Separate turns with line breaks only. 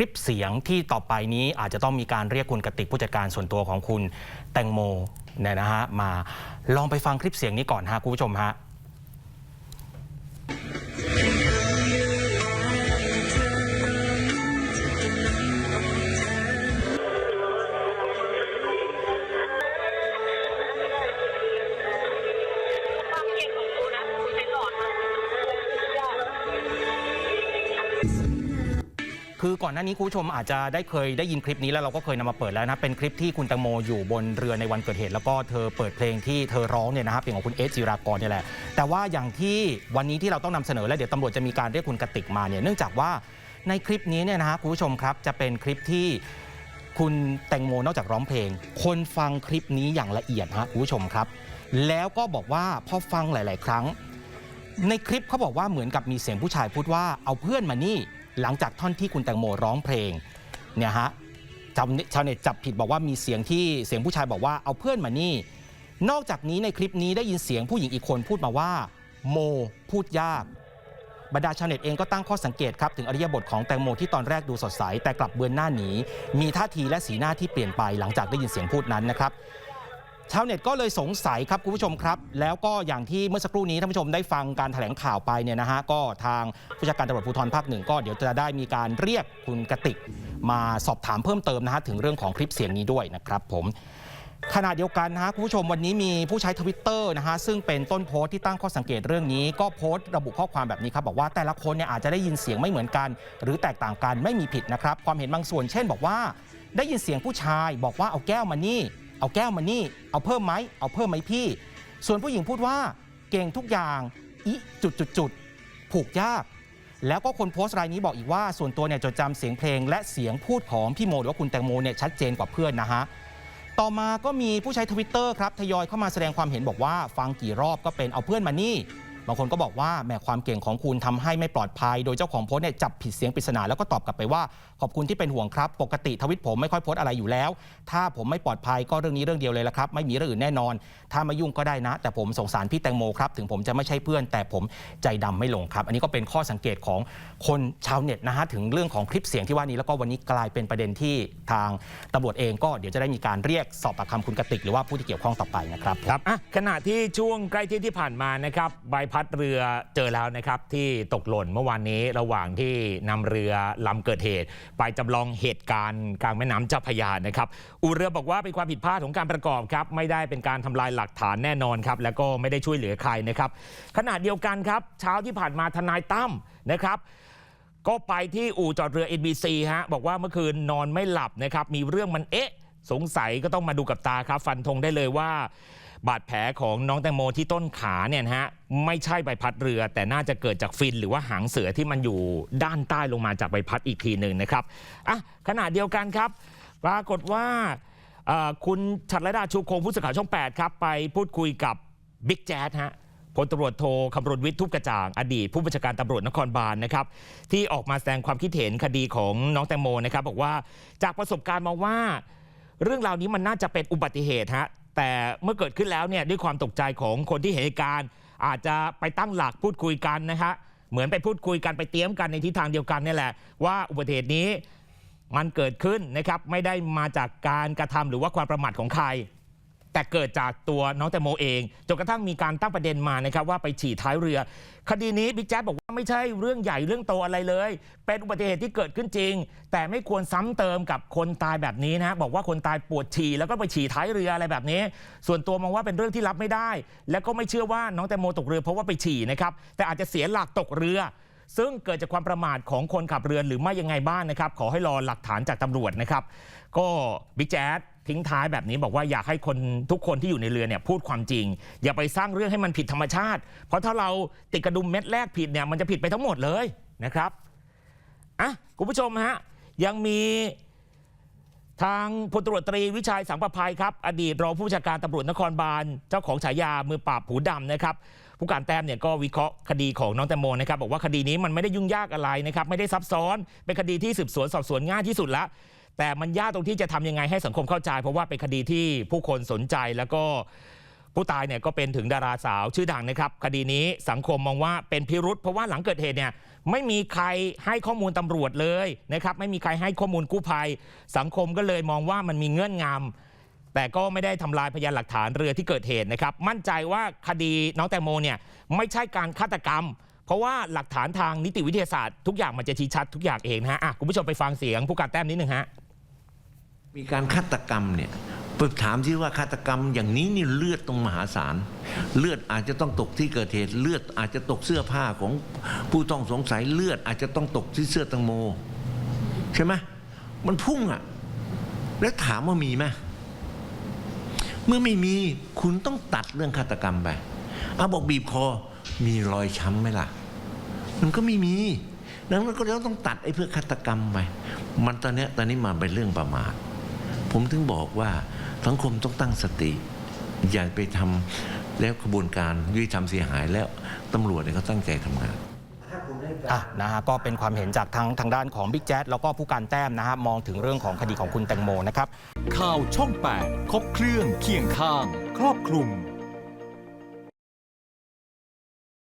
คลิปเสียงที่ต่อไปนี้อาจจะต้องมีการเรียกคุณกติกผู้จัดการส่วนตัวของคุณแตงโมเนี่ยนะฮะมาลองไปฟังคลิปเสียงนี้ก่อนฮะคุณผู้ชมฮะ
คือก่อน
หน้านี้คุณผู้ชมอาจจะได้เคยได้ยินคลิปนี้แล้วเราก็เคยนำมาเปิดแล้วนะเป็นคลิปที่คุณแตงโมอยู่บนเรือในวันเกิดเหตุ แล้วก็เธอเปิดเพลงที่เธอร้องเนี่ยนะครับเพลงของคุณเอสจิรากรเนี่ยแหละแต่ว่าอย่างที่วันนี้ที่เราต้องนำเสนอและเดี๋ยวตำรวจจะมีการเรียกคุณกติกมาเนี่ยเนื่องจากว่าในคลิปนี้เนี่ยนะฮะคุณผู้ชมครับจะเป็นคลิปที่คุณแตงโมนอกจากร้องเพลง คนฟังคลิปนี้อย่างละเอียดฮะคุณผู้ชมครับ แล้วก็บอกว่าพอฟังหลาย ๆ ครั้ง ในคลิปเขาบอกว่าเหมือนกับมีเสียงผู้ชายพูดว่าเอาเพื่อนมานี่ หลังจากท่อนที่คุณแตงโมร้องเพลงเนี่ยฮะจำชาวเน็ตจับผิดบอกว่ามีเสียงที่เสียงผู้ชายบอกว่าเอาเพื่อนมานี่ นอกจากนี้ในคลิปนี้ได้ยินเสียงผู้หญิงอีกคนพูดมาว่า โม พูดยาก บรรดาชาวเน็ตเองก็ตั้งข้อสังเกตครับถึงอริยบทของแตงโมที่ตอนแรกดูสดใส แต่กลับเบือนหน้าหนีมีท่าทีและสีหน้าที่เปลี่ยนไปหลังจากได้ยินเสียงพูดนั้นนะครับ ชาวเน็ตก็เลยสงสัยครับคุณผู้ชมครับ แล้วก็อย่างที่เมื่อสักครู่นี้ท่านผู้ชมได้ฟังการแถลงข่าวไปเนี่ยนะฮะก็ทางผู้จัดการตำรวจภูธรภาคหนึ่งก็เดี๋ยวจะได้มีการเรียกคุณกติกมาสอบถามเพิ่มเติมนะฮะถึงเรื่องของคลิปเสียงนี้ด้วยนะครับผมขณะเดียวกันนะฮะคุณผู้ชมวันนี้มีผู้ใช้ทวิตเตอร์นะฮะซึ่งเป็นต้นโพสต์ที่ตั้งข้อสังเกตเรื่องนี้ ก็โพสต์ระบุข้อความแบบนี้ครับบอกว่าแต่ละคนเนี่ยอาจจะได้ยินเสียงไม่เหมือนกัน หรือแตกต่างกันไม่มีผิดนะครับความเห็นบางส่วนเช่น บอกว่า ได้ยินเสียงผู้ชาย บอกว่าเอาแก้วมานี่ เอาแก้วมานี่ เอาเพิ่มไหมเอาเพิ่มไหมพี่ ส่วนผู้หญิงพูดว่าเก่งทุกอย่างอีจุดจุดจุดผูกยาก แล้วก็คนโพสต์รายนี้บอกอีกว่า ส่วนตัวเนี่ยจดจำเสียงเพลง และเสียงพูดของพี่โมหรือว่าคุณแตงโมเนี่ยชัดเจนกว่าเพื่อนนะฮะต่อมาก็มีผู้ใช้ทวิตเตอร์ครับทยอยเข้ามาแสดงความเห็นบอกว่า ฟังกี่รอบก็เป็นเอาเพื่อนมานี่ บางคนก็บอกว่าแหมความเก่งของคุณทำให้ไม่ปลอดภัย โดยเจ้าของโพสต์เนี่ยจับผิดเสียงปริศนาแล้วก็ตอบกลับไปว่า ขอบคุณที่เป็นห่วงครับ ปกติทวิตผมไม่ค่อยโพสต์อะไรอยู่แล้ว ถ้าผมไม่ปลอดภัยก็เรื่องนี้เรื่องเดียวเลยละครับไม่มีเรื่องอื่นแน่นอน ถ้ามายุ่งก็ได้นะ แต่ผมสงสารพี่แตงโมครับถึงผมจะไม่ใช่เพื่อน แต่ผมใจดำไม่ลงครับ อันนี้ก็เป็นข้อสังเกตของคนชาวเน็ตนะฮะถึงเรื่องของคลิปเสียงที่ว่านี้แล้วก็วันนี้กลายเป็นประเด็นที่ทางตำรวจเองก็เดี๋ยวจะได้มีการเรียกสอบปากคำคุณกติกหรือว่าผู้ที่เกี่ยวข้องต่อไปนะครับ
ครับอะขณะที่ช่วงใกล้เที่ยงที่ผ่านมานะครับใบพััดเรือเจอแล้วนะครับที่ตกหล่นเมื่อวานนี้ระหว่างที่นำเรือลำเกิดเหตุ ไปจำลองเหตุการณ์กลางแม่น้ำเจ้าพยานะครับอู่เรือบอกว่าเป็นความผิดพลาดของการประกอบครับไม่ได้เป็นการทำลายหลักฐานแน่นอนครับแล้วก็ไม่ได้ช่วยเหลือใครนะครับขณะเดียวกันครับเช้าที่ผ่านมาทนายตั้มนะครับก็ไปที่อู่จอดเรือ NBC ฮะบอกว่าเมื่อคืนนอนไม่หลับนะครับมีเรื่องมันเอ๊ะสงสัยก็ต้องมาดูกับตาครับ ฟันธงได้เลยว่า บาดแผลของน้องแตงโมที่ต้นขาเนี่ยนะฮะไม่ใช่ใบพัดเรือ แต่น่าจะเกิดจากฟินหรือว่าหางเสือที่มันอยู่ด้านใต้ลงมาจากใบพัดอีกทีหนึ่งนะครับอะขณะเดียวกันครับ ปรากฏว่าคุณชัดรดาชูคงผู้สื่อข่าวช่อง 8 ครับ ไปพูดคุยกับบิ๊กแจ๊ดฮะพลตำรวจโทคำรณวิทย์ทุกกระจ่าง อดีตผู้บัญชาการตำรวจนครบาลนะครับ ที่ออกมาแสดงความคิดเห็นคดีของน้องแตงโมนะครับ บอกว่าจากประสบการณ์มาว่า เรื่องราวนี้มันน่าจะเป็นอุบัติเหตุฮะ แต่เมื่อเกิดขึ้นแล้วเนี่ยด้วยความตกใจของคนที่เห็นเหตุการณ์ อาจจะไปตั้งหลักพูดคุยกันนะฮะเหมือนไปพูดคุยกันไปเตรียมกันในทิศทางเดียวกันนี่แหละ ว่าอุบัติเหตุนี้มันเกิดขึ้นนะครับไม่ได้มาจากการกระทำหรือว่าความประมาทของใคร แต่เกิดจากตัวน้องแตงโมเองจนกระทั่งมีการตั้งประเด็นมานะครับว่าไปฉี่ท้ายเรือ คดีนี้บิ๊กแจ๊ดบอกว่าไม่ใช่เรื่องใหญ่เรื่องโตอะไรเลย เป็นอุบัติเหตุที่เกิดขึ้นจริง แต่ไม่ควรซ้ำเติมกับคนตายแบบนี้นะบอกว่าคนตายปวดฉี่แล้วก็ไปฉี่ท้ายเรืออะไรแบบนี้ ส่วนตัวมองว่าเป็นเรื่องที่รับไม่ได้ และก็ไม่เชื่อว่าน้องแตงโมตกเรือเพราะว่าไปฉี่นะครับแต่อาจจะเสียหลักตกเรือซึ่งเกิดจากความประมาทของคนขับเรือหรือไม่ยังไงบ้างนะครับ ขอให้รอหลักฐานจากตำรวจนะครับ ก็บิ๊กแจ๊ด ทิ้งท้ายแบบนี้บอกว่าอยากให้คนทุกคนที่อยู่ในเรือเนี่ยพูดความจริง อย่าไปสร้างเรื่องให้มันผิดธรรมชาติ เพราะถ้าเราติดกระดุมเม็ดแรกผิดเนี่ยมันจะผิดไปทั้งหมดเลยนะครับอะคุณผู้ชมฮะยังมีทางพลตรวจตรีวิชัยสังประภัยครับ อดีตรองผู้บัญชาการตำรวจนครบาลเจ้าของฉายามือปราบผูดำนะครับ ผู้การแต้มเนี่ยก็วิเคราะห์คดีของน้องแตงโมนะครับ บอกว่าคดีนี้มันไม่ได้ยุ่งยากอะไรนะครับ ไม่ได้ซับซ้อน เป็นคดีที่สืบสวนสอบสวนง่ายที่สุดละ แต่มันยากตรงที่จะทำยังไงให้สังคมเข้าใจ เพราะว่าเป็นคดีที่ผู้คนสนใจแล้วก็ผู้ตายเนี่ยก็เป็นถึงดาราสาวชื่อดังนะครับ คดีนี้สังคมมองว่าเป็นพิรุษเพราะว่าหลังเกิดเหตุเนี่ยไม่มีใครให้ข้อมูลตำรวจเลยนะครับไม่มีใครให้ข้อมูลกู้ภัย สังคมก็เลยมองว่ามันมีเงื่อนงำแต่ก็ไม่ได้ทำลายพยานหลักฐานเรือที่เกิดเหตุนะครับมั่นใจว่าคดีน้องแตงโมเนี่ยไม่ใช่การฆาตกรรม เพราะว่าหลักฐานทางนิติวิทยาศาสตร์ทุกอย่างมันจะชี้ชัดทุกอย่างเองนะฮะคุณผู้ชมไปฟังเสียงผู้การแต้มนิดหนึ่งฮะ
มีการฆาตกรรมเนี่ยไปถามที่ว่าฆาตกรรมอย่างนี้นี่เลือดต้องมหาศาล เลือดอาจจะต้องตกที่เกิดเหตุ เลือดอาจจะตกเสื้อผ้าของผู้ต้องสงสัยเลือดอาจจะต้องตกที่เสื้อตังโม ใช่ไหมมันพุ่งอะแล้วถามว่ามีไหมเมื่อไม่มีคุณต้องตัดเรื่องฆาตกรรมไปเอาบอกบีบคอมีรอยช้ำไหมล่ะ มันก็ไม่มีดังนั้นก็เราต้องตัดไอ้เพื่อฆาตกรรมไปมันตอนนี้ตอนนี้มาเป็นเรื่องประมาท ผมถึงบอกว่าสังคมต้องตั้งสติ อย่าไปทำแล้วกระบวนการยุติธรรมเสียหายแล้วตำรวจเนี่ยเขาตั้งใจทำงาน
อะนะฮะก็เป็นความเห็นจากทางทางด้านของบิ๊กแจ๊ดแล้วก็ผู้การแต้มนะฮะมองถึงเรื่องของคดีของคุณแตงโมนะครับ
ข่าวช่อง 8 ครบเครื่องเคียงข้าง ครอบคลุม